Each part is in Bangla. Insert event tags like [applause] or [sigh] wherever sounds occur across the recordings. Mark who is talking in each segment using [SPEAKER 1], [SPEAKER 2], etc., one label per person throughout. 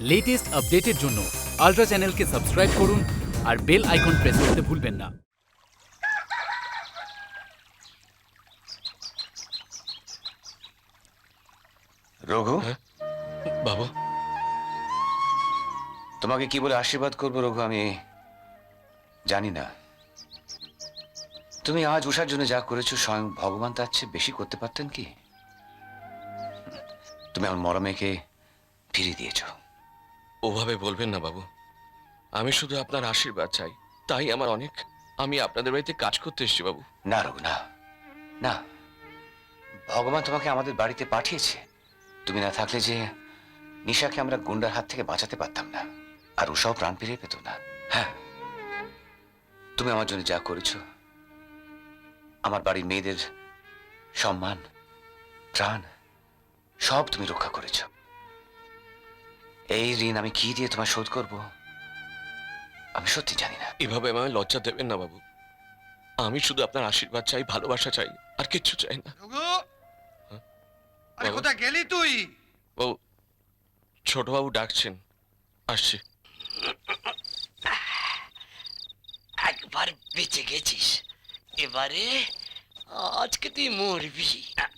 [SPEAKER 1] লেটেস্ট আপডেটের জন্য আলট্রা চ্যানেলকে সাবস্ক্রাইব করুন আর বেল আইকন প্রেস করতে ভুলবেন না।
[SPEAKER 2] রঘু?
[SPEAKER 3] বাবা?
[SPEAKER 2] তোমাকে কি বলে আশীর্বাদ করব রঘু আমি জানি না। তুমি আজ উষার জন্য যা করেছ স্বয়ং ভগবান তার চেয়ে বেশি করতে পারতেন কি? তুমি আমার মরমেকে ফিরিয়ে দিয়েছ।
[SPEAKER 3] ওভাবে বলবেন না বাবু। আমি শুধু আপনার আশীর্বাদ চাই। তাই আমার অনেক। আমি আপনাদের বাড়িতে কাজ করতে এসেছি বাবু।
[SPEAKER 2] না রঘু, না। না। ভগবান তোমাকে আমাদের বাড়িতে পাঠিয়েছে। তুমি না থাকলে যে নিশাকে আমরা গুন্ডার হাত থেকে বাঁচাতে পারতাম না। আর উষাও প্রাণ ফিরে পেত না। হ্যাঁ। তুমি আমার জন্য যা করেছ, আমার বাড়ির মেয়েদের সম্মান, প্রাণ, সব তুমি রক্ষা করেছ। এই ঋণ আমি কি দিয়ে তোমার শোধ করব? আমি সত্যি জানি না।
[SPEAKER 3] এভাবে আমায় লজ্জা দেবেন না বাবু। আমি শুধু আপনার আশীর্বাদ চাই ভালোবাসা চাই আর কিচ্ছু চাই না। হ্যাঁ?
[SPEAKER 4] আরে
[SPEAKER 3] বাবা?
[SPEAKER 4] কোথায় গেলি তুই?
[SPEAKER 3] ও ছোটবাবু ডাকছেন। আসছি।
[SPEAKER 5] একবার বেঁচে গেছিস। এবারে আজকে তুই মরবি।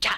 [SPEAKER 5] যা।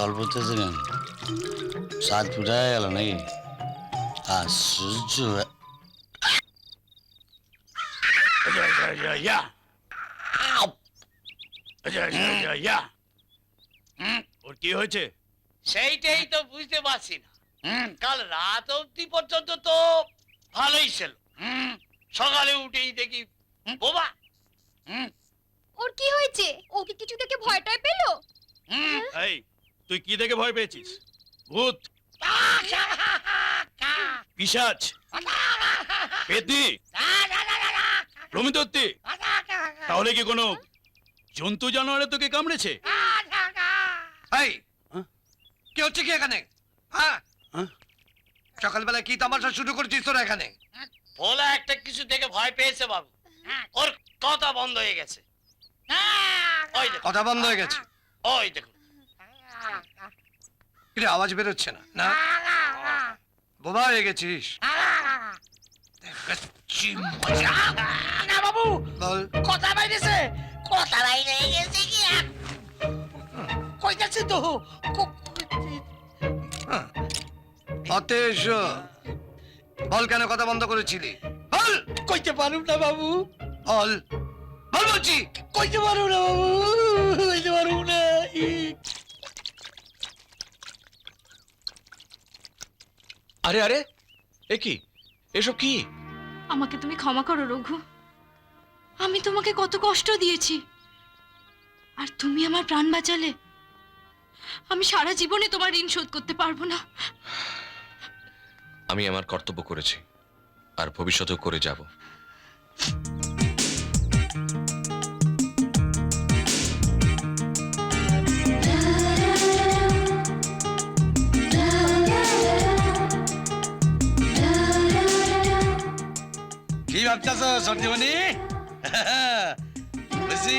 [SPEAKER 6] জল পড়তেছে কেন? সাত ফুটায় গেল নাকি? আশ্চর্য
[SPEAKER 4] ওর কি হয়েছে?
[SPEAKER 5] সেইটাই তো বুঝতে পারছি না। কাল রাত অবধি পর্যন্ত তো ভালোই ছিল। হুম, সকালে উঠেই দেখি বোবা
[SPEAKER 7] ওর কি হয়েছে? ও কি কিছু থেকে ভয়টায় পেল?
[SPEAKER 5] হুম,
[SPEAKER 4] এই তুই কি দেখে ভয় পেয়েছিস? ভূত। পিশাচ। পেতনি প্রমিদত্তি তাহলে কি কোনো জন্তু জানোয়ারে তোকে কামড়েছে?
[SPEAKER 8] এই কি হচ্ছে কি এখানে? হ্যাঁ? সকালবেলা কি তামাশা শুরু করেছিস তোরা এখানে?
[SPEAKER 5] ভোলা একটা কিছু দেখে ভয় পেয়েছে বাবু। ওর কথা বন্ধ হয়ে গেছে। ওই দেখো।
[SPEAKER 8] কথা বন্ধ হয়ে গেছে।
[SPEAKER 5] ওই দেখো
[SPEAKER 8] কিরে আওয়াজ বেরোচ্ছে না না? বোবা হয়ে গেছিস?
[SPEAKER 5] না বাবু
[SPEAKER 8] বল।
[SPEAKER 5] কথা বাইরেছে কথা বাইরে গেছে কি? আর? তো? কো-
[SPEAKER 8] বল কেন কথা বন্ধ করেছিলি? বল।
[SPEAKER 5] কইতে পারুম না বাবু।
[SPEAKER 8] বল। বল বলছি।
[SPEAKER 5] কইতে পারুম না বাবু কইতে পারুম না।
[SPEAKER 3] আরে আরে এ কি? এসব কি?
[SPEAKER 7] আমাকে তুমি ক্ষমা করো রঘু। আমি তোমাকে কত কষ্ট দিয়েছি। আর তুমি আমার প্রাণ বাঁচালে আমি সারা জীবনে তোমার ঋণ শোধ করতে পারব না।
[SPEAKER 3] আমি আমার কর্তব্য করেছি আর ভবিষ্যতেও করে যাব।
[SPEAKER 6] ভাবতেছ সঞ্জীবনী বুঝছি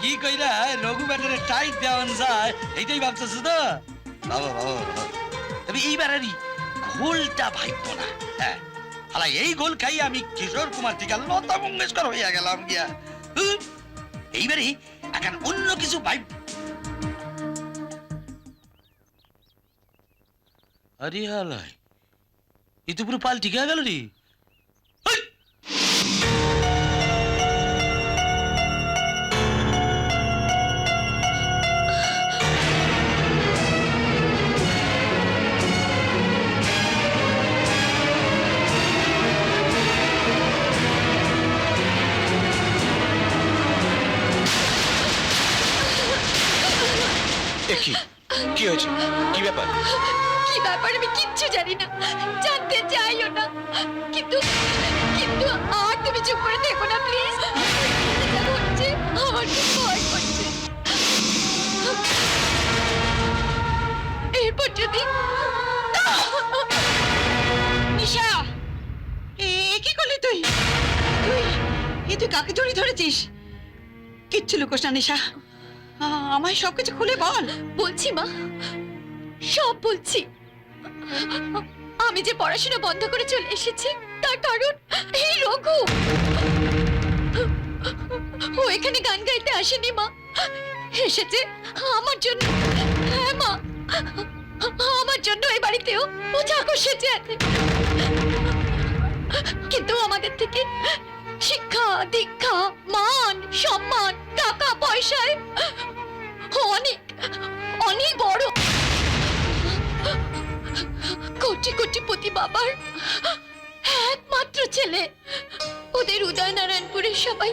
[SPEAKER 6] কি কইরা রঘু ব্যাটারে টাইট দেওয়ান যায় এইটাই ভাবতেছ তো বাবা বাবা। তবে এইবারেরই গোলটা ভাইব না হ্যাঁ হালা এই গোল খাই আমি কিশোর কুমার থেকে লতা মঙ্গেশকর হইয়া গেলাম গিয়া হুম, এইবারে এখন অন্য কিছু ভাইব আরে হালাই এ তো পুরো পাল্টি গেল রে
[SPEAKER 3] কি কি হয়েছে? কি ব্যাপার?
[SPEAKER 7] কি ব্যাপার? আমি কিচ্ছু জানি না। জানতে চাইও না। কিন্তু কিন্তু আর তুমি চুপ করে দেখো না প্লিজ। হচ্ছে আমার খুব ভয় করছে। এরপর যদি
[SPEAKER 9] নিশা! এ কি করলি তুই? তুই এ তুই কাকে জড়ি ধরেছিস? কিচ্ছু লুকোস না নিশা। আমায় সবকিছু খুলে বল।
[SPEAKER 7] বলছি মা, সব বলছি। আমি যে পড়াশোনা বন্ধ করে চলে এসেছি, তার কারণ এই রঘু। ও এখানে গান গাইতে আসেনি মা, এসেছে আমার জন্য। হ্যাঁ মা, আমার জন্য এই বাড়িতেও ও চাকর সেজে আছে কিন্তু আমাদের থেকে শিক্ষা, দীক্ষা, মান, সম্মান, টাকা পয়সায় অনেক অনেক বড়। কোটি কোটিপতি বাবার একমাত্র ছেলে। ওদের উদয়নারায়ণপুরের সবাই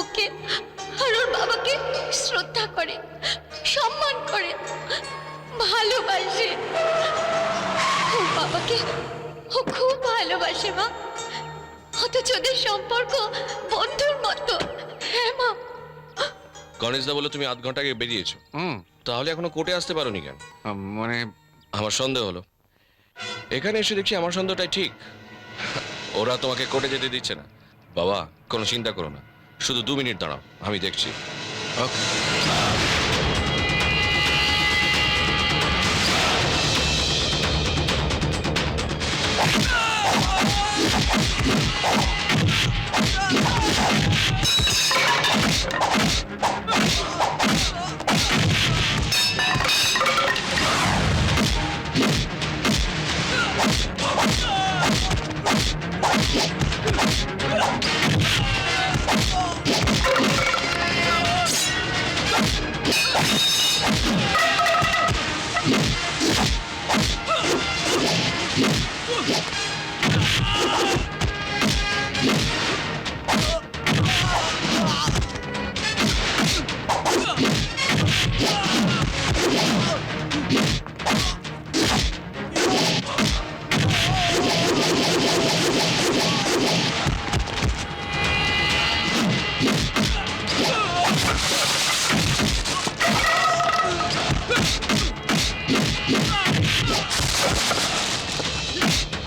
[SPEAKER 7] ওকে আর ওর বাবাকে শ্রদ্ধা করে, সম্মান করে, ভালোবাসে। ওর বাবাকে ও খুব ভালোবাসে মা। অথচ ওদের সম্পর্ক বন্ধুর মতো। হ্যাঁ মা।
[SPEAKER 3] গণেশদা বলে তুমি আধ ঘণ্টা আগে বেরিয়েছো।
[SPEAKER 2] হুম।
[SPEAKER 3] তাহলে এখনও কোর্টে আসতে পারোনি কেন?
[SPEAKER 2] মানে
[SPEAKER 3] আমার সন্দেহ হলো। এখানে এসে দেখছি আমার সন্দেহটাই ঠিক। ওরা তোমাকে কোর্টে যেতে দিচ্ছে না। বাবা কোনো চিন্তা করো না। শুধু দু মিনিট দাঁড়াও আমি দেখছি।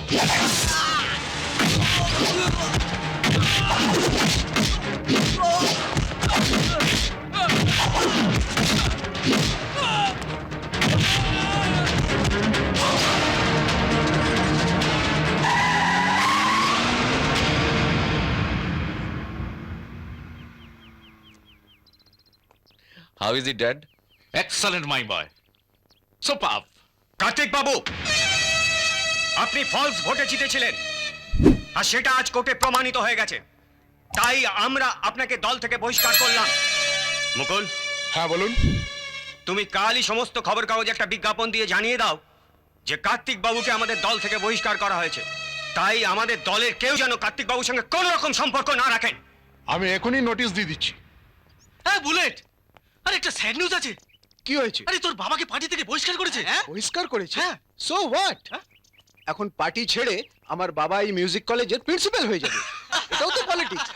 [SPEAKER 3] How is he dead?
[SPEAKER 10] Excellent, my boy. Superb. Kartik Babu! আপনি ফলস ভোটে জিতেছিলেন। আর সেটা আজ কোর্টে প্রমাণিত হয়ে গেছে। তাই আমরা আপনাকে দল থেকে বহিষ্কার করলাম। মুকুল?
[SPEAKER 3] হ্যাঁ বলুন।
[SPEAKER 10] তুমি কালই সমস্ত খবর কাগজে একটা বিজ্ঞাপন দিয়ে জানিয়ে দাও যে কার্তিক বাবুকে আমাদের দল থেকে বহিষ্কার করা হয়েছে। তাই আমাদের দলের কেউ যেন কার্তিক বাবুর সঙ্গে কোনো রকম সম্পর্ক না রাখেন।
[SPEAKER 11] আমি এখনই নোটিশ দিয়ে দিচ্ছি।
[SPEAKER 6] হ্যাঁ বুলেট! আরে একটা স্যাড নিউজ আছে।
[SPEAKER 11] কি হয়েছে?
[SPEAKER 6] আরে তোর বাবাকে পার্টি থেকে বহিষ্কার করেছে হ্যাঁ?
[SPEAKER 11] বহিষ্কার করেছে?
[SPEAKER 6] হ্যাঁ।
[SPEAKER 11] সো হোয়াট এখন পার্টি ছেড়ে আমার বাবা এই মিউজিক কলেজের প্রিন্সিপাল হয়ে যাবে। এটাও তো পলিটিক্স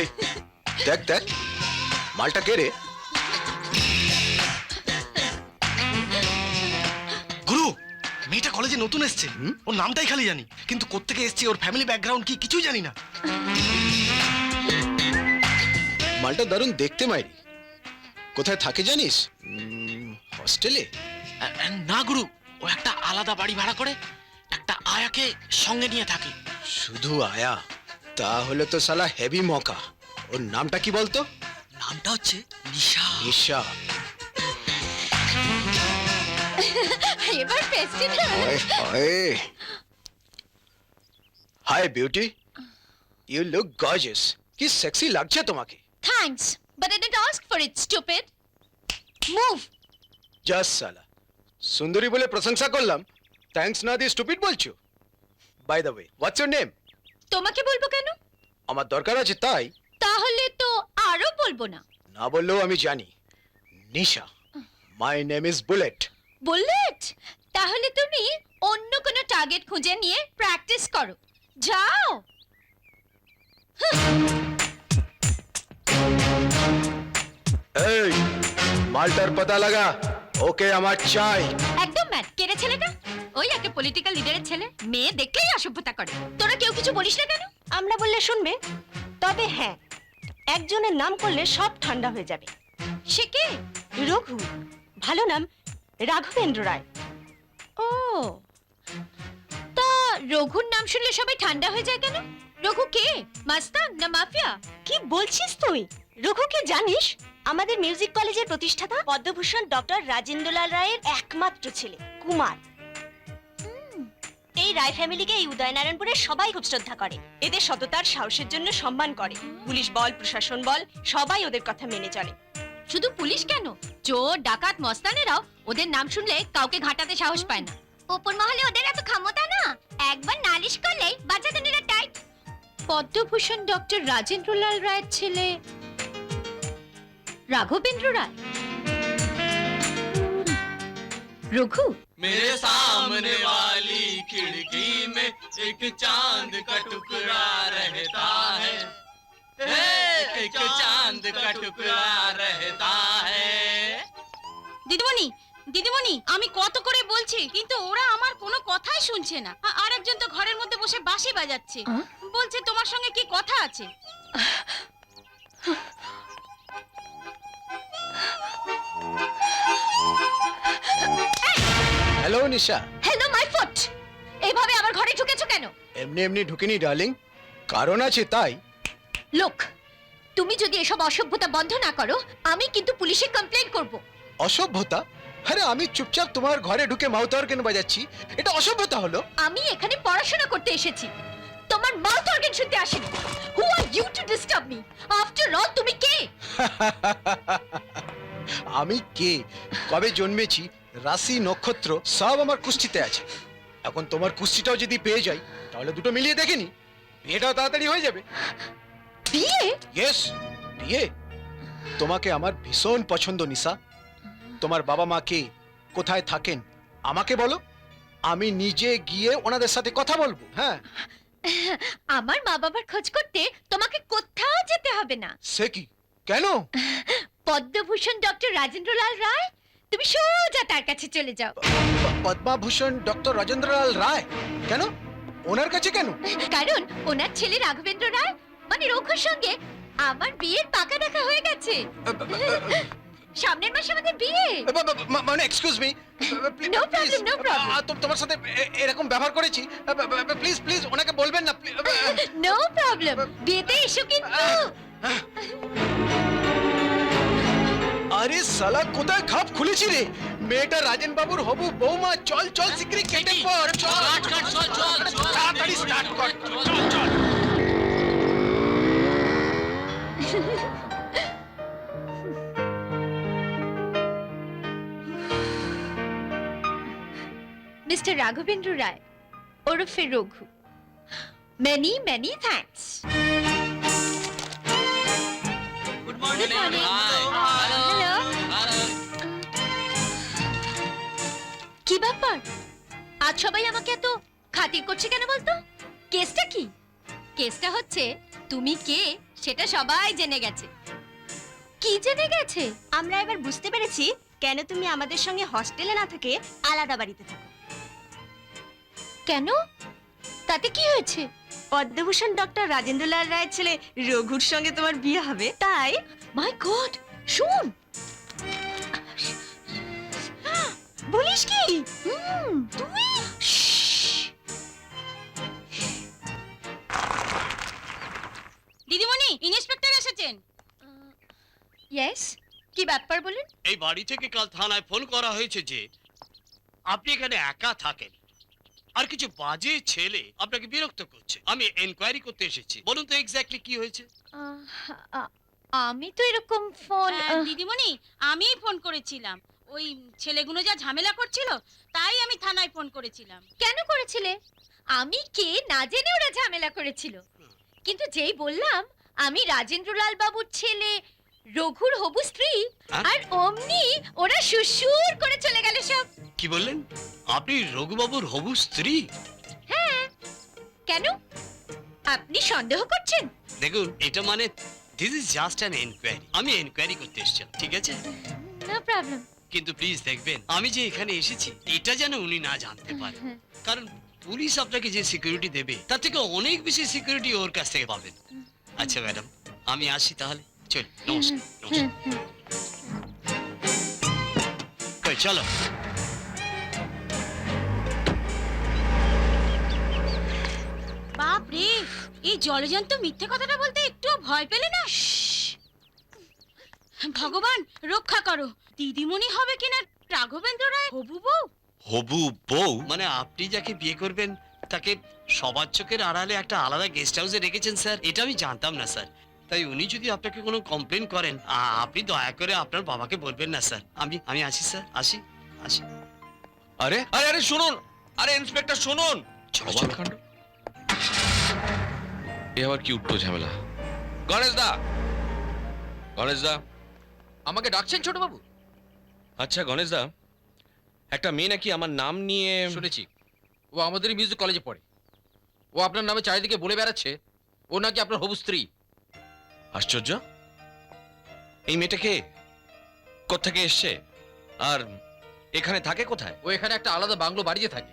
[SPEAKER 11] এই দেখ দেখ মালটা কে রে?
[SPEAKER 6] গুরু মেয়েটা কলেজে নতুন এসছে। ওর নামটাই খালি জানি। কিন্তু কোত্থেকে এসছে ওর ফ্যামিলি ব্যাকগ্রাউন্ড কি কিছুই জানি না।
[SPEAKER 11] মালটা দারুণ দেখতে মাইরি। কোথায় থাকে জানিস? হস্টেলে
[SPEAKER 6] না গুরু ও একটা আলাদা বাড়ি ভাড়া করে একটা আয়াকে সঙ্গে নিয়ে থাকে।
[SPEAKER 11] শুধু আয়া? তাহলে তো সালা হেভি মকা। ওর নামটা কি বলতো?
[SPEAKER 6] নামটা হচ্ছে নিশা।
[SPEAKER 11] নিশা।
[SPEAKER 7] এবার president
[SPEAKER 11] hi beauty you look gorgeous কি সেক্সি লাগছে তোমাকে।
[SPEAKER 7] Thanks but I didn't ask for it stupid move
[SPEAKER 11] just সালা সুন্দরী বলে প্রশংসা করলাম থ্যাঙ্কস না দিয়ে স্টুপিড বলছো by the way what's your name
[SPEAKER 7] তোমাকে বলব কেন
[SPEAKER 11] আমার দরকার আছে তাই
[SPEAKER 7] তাহলে তো আরও বলব না
[SPEAKER 11] না বললেও আমি জানি Nisha my name is Bullet
[SPEAKER 7] Bullet তাহলে তুমি অন্য কোনো টার্গেট খুঁজে নিয়ে প্র্যাকটিস করো যাও
[SPEAKER 11] এই মালটার পাতা লাগা ওকে আমার চাই।
[SPEAKER 7] একদম ম্যাট কেড়ে ছেলেটা? ওই একটা পলিটিক্যাল লিডারের ছেলে মেয়ে দেখলেই অসভ্যতা করে। তোরা কেউ কিছু বলিস না কেন?
[SPEAKER 9] আমরা বললে শুনবে। তবে হ্যাঁ একজনের নাম করলে সব ঠান্ডা হয়ে যাবে।
[SPEAKER 7] সে কে?
[SPEAKER 9] রঘু। ভালো নাম রাঘবেন্দ্র রায়।
[SPEAKER 7] ও। তা রঘুর নাম শুনলে সবাই ঠান্ডা হয়ে যায় কেন? রঘু কে? মাস্তান না মাফিয়া?
[SPEAKER 9] কি বলছিস তুই? রঘুকে জানিস? আমাদের মিউজিক কলেজের প্রতিষ্ঠাতা পদ্মভূষণ ডক্টর রাজেন্দ্রলাল রায়ের একমাত্র ছেলে কুমার। এই রায় ফ্যামিলিকে এই উদয়নারায়ণপুরে সবাই খুব শ্রদ্ধা করে। এদের সততার সাহসের জন্য সম্মান করে। পুলিশ বল প্রশাসন বল সবাই ওদের কথা মেনে চলে।
[SPEAKER 7] শুধু পুলিশ কেন? চোর ডাকাত মস্তানেরাও ওদের নাম শুনলে কাউকে ঘাটাতে সাহস পায় না। ওপর মহলে ওদের এত ক্ষমতা না? একবার নালিশ করলেই বাচ্চাদের টাইট। পদ্মভূষণ ডক্টর রাজেন্দ্রলাল রায়ের ছেলে রাঘবেন্দ্র রায় রঘু
[SPEAKER 5] मेरे सामने वाली खिड़की में एक चांद का टुकड़ा रहता है एक चांद का टुकड़ा रहता है
[SPEAKER 7] দিদিমণি দিদিমণি আমি কত করে বলছি কিন্তু ওরা আমার কোনো কথাই শুনছে না আ- আর একজন তো ঘরের মধ্যে বসে বাঁশি বাজাচ্ছে বলছে তোমার সঙ্গে কি কথা আছে
[SPEAKER 11] Hello Nisha
[SPEAKER 7] hello my foot এইভাবে আমার ঘরে ঢুকেছো কেন?
[SPEAKER 11] এমনি এমনি ঢুকিনি ডার্লিং কারণ আছে তাই।
[SPEAKER 7] লোক তুমি যদি এসব অসভ্যতা বন্ধ না করো আমি কিন্তু পুলিশে কমপ্লেন করব।
[SPEAKER 11] অসভ্যতা? আরে আমি চুপচাপ তোমার ঘরে ঢুকে মাউথ অর্গান বাজাচ্ছি। এটা অসভ্যতা হলো।
[SPEAKER 7] আমি এখানে পড়াশোনা করতে এসেছি। তোমার মাউথ অর্গান শুনতে আসেনি। Who are you to disturb me after all তুমি কে? [laughs]
[SPEAKER 11] আমি কে? কবে জন্মেছি? রাশি নক্ষত্র সব আমার কুষ্টিতে আছে। এখন তোমার কুষ্টিটাও যদি পেয়ে যাই তাহলে দুটো মিলিয়ে দেখেনি। বিয়েটাও তাড়াতাড়ি হয়ে যাবে।
[SPEAKER 7] বিয়ে?
[SPEAKER 11] ইয়েস বিয়ে। তোমাকে আমার ভীষণ পছন্দ নিশা। তোমার বাবা মা কে কোথায় থাকেন আমাকে বলো। আমি নিজে গিয়ে ওনাদের সাথে কথা বলব হ্যাঁ?
[SPEAKER 7] আমার মা বাবার খোঁজ করতে তোমাকে কোথাও যেতে হবে না।
[SPEAKER 11] সে কি? কেন?
[SPEAKER 7] পদ্মভূষণ ডক্টর রাজেন্দ্রলাল রায়? তুমি সোজা তার কাছে চলে যাও।
[SPEAKER 11] পদ্মাভূষণ ডক্টর রাজেন্দ্রলাল রায়? কেন? ওনার কাছে কেন?
[SPEAKER 7] কারণ ওনার ছেলে রাঘবেন্দ্র রায় মানে রঘুর সঙ্গে আমার বিয়ের পাকা দেখা হয়ে গেছে। সামনের মাসে আমাদের বিয়ে।
[SPEAKER 11] মানে excuse me
[SPEAKER 7] No problem, no problem.
[SPEAKER 11] তোমার সাথে এরকম ব্যবহার করেছি। প্লিজ প্লিজ ওনাকে বলবেন না.
[SPEAKER 7] নো প্রবলেম বিয়েতে এসো কিন্তু।
[SPEAKER 11] আরে সালা কোথায় খাপ খুলেছি রে? মেয়েটা রাজেন বাবুর হবু বৌমা চল চল শিগগিরই কেটে পড় চল তাড়াতাড়ি স্টার্ট কর। চল চল
[SPEAKER 7] মিস্টার রাঘবেন্দ্র রায় ওরফে Raghu. Many many
[SPEAKER 5] thanks
[SPEAKER 7] good Good ব্যাপার আজ সবাই আমাকে এত খাতির করছে কেন বলতো? কেসটা কি? কেসটা হচ্ছে তুমি কে সেটা সবাই জেনে গেছে। কি জেনে গেছে?
[SPEAKER 9] আমরা এবার বুঝতে পেরেছি কেন তুমি আমাদের সঙ্গে হস্টেলে না থেকে আলাদা বাড়িতে থাকো।
[SPEAKER 7] কেন? তাতে কি হয়েছে?
[SPEAKER 9] পদ্মভূষণ ডক্টর রাজেন্দ্রলাল রায়ের ছেলে রঘুর সঙ্গে তোমার বিয়ে হবে। তাই?
[SPEAKER 7] মাই গড শুন
[SPEAKER 9] বলিস কি?
[SPEAKER 7] হুম, তুই? দিদিমণি ইন্সপেক্টর এসেছেন। ইয়েস কি ব্যাপার বলুন?
[SPEAKER 5] এই বাড়ি থেকে কাল থানায় ফোন করা হয়েছে যে আপনি এখানে একা থাকেন। আর কিছু বাজে ছেলে আপনাকে বিরক্ত করছে। আমি এনকোয়ারি করতে এসেছি। বলুন তো এক্স্যাক্টলি কি হয়েছে?
[SPEAKER 7] আমি তো এরকম ফোন
[SPEAKER 12] দিদিমণি আমিই ফোন করেছিলাম। ওই ছেলেগুলো যা ঝামেলা করছিল তাই আমি থানায় ফোন করেছিলাম।
[SPEAKER 7] কেন করেছিলে? আমি কে না জেনে ওরা ঝামেলা করেছিল।
[SPEAKER 12] কিন্তু যেই বললাম আমি রাজেন্দ্রলাল বাবুর ছেলে রঘুর হবু স্ত্রী? আর অমনি ওরা সুসুর করে চলে গেল সব।
[SPEAKER 5] কি বললেন? আপনি রঘুবাবুর হবু স্ত্রী?
[SPEAKER 12] হ্যাঁ। কেন? আপনি সন্দেহ করছেন?
[SPEAKER 5] দেখুন এটা মানে this is just an enquiry আমি এনকোয়ারি করতে এসেছিলাম ঠিক আছে?
[SPEAKER 12] নো প্রবলেম
[SPEAKER 5] কিন্তু প্লিজ দেখবেন আমি যে এখানে এসেছি এটা যেন উনি না জানতে পারেন। কারণ পুলিশ আপনাকে যে সিকিউরিটি দেবে তার থেকে অনেক বেশি সিকিউরিটি ওর কাছ থেকে পাবেন। আচ্ছা ম্যাডাম আমি আসি তাহলে। চল নমস্কার নমস্কার। চলো।
[SPEAKER 12] বাপ রে এই জলজন্ত মিথ্যে কথাটা বলতে একটু ভয় পেলে না? ভগবান রক্ষা করো। দিদিমণি হবে কিনা রাঘবেন্দ্র রায় হবু বউ?
[SPEAKER 3] হবু বউ?
[SPEAKER 5] মানে আপনি যাকে বিয়ে করবেন তাকে সবার চোখের আড়ালে একটা আলাদা গেস্ট হাউসে রেখেছেন স্যার। এটা আমি জানতাম না স্যার। তাই উনি যদি আপনাকে কোনো কমপ্লেন করেন আপনি দয়া করে আপনার বাবাকে বলবেন না স্যার। আমি আমি আসি স্যার। আসি আসি।
[SPEAKER 3] আরে আরে আরে শুনুন! আরে ইন্সপেক্টর শুনুন। এ আবার কি উঠল ঝামেলা? গণেশ দা! গণেশ দা
[SPEAKER 1] আমাকে ডাকছেন ছোট বাবু
[SPEAKER 3] আচ্ছা গণেশ দা একটা মেয়ে নাকি আমার নাম নিয়ে
[SPEAKER 1] শুনেছি। ও আমাদের মিউজিক কলেজে পড়ে। ও আপনার নামে চারিদিকে বলে বেড়াচ্ছে। ও নাকি আপনার হবু স্ত্রী।
[SPEAKER 3] আশ্চর্য। এই মেয়েটা কে? কোত্থেকে এসছে? আর এখানে থাকে কোথায়?
[SPEAKER 1] ও এখানে একটা আলাদা বাংলো বাড়িতে থাকে।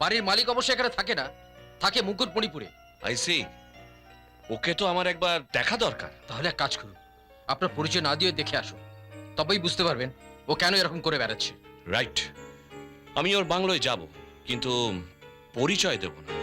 [SPEAKER 1] বাড়ির মালিক অবশ্য এখানে থাকে না থাকে মুকুটমণিপুরে।
[SPEAKER 3] আই সি ওকে তো আমার একবার দেখা দরকার।
[SPEAKER 1] তাহলে এক কাজ করুন। আপনার পরিচয় না দিয়ে দেখে আসুন। তবেই বুঝতে পারবেন ও কেন এরকম করে বেড়াচ্ছে?
[SPEAKER 3] রাইট আমি ওর বাংলোয় যাব কিন্তু পরিচয় দেব না।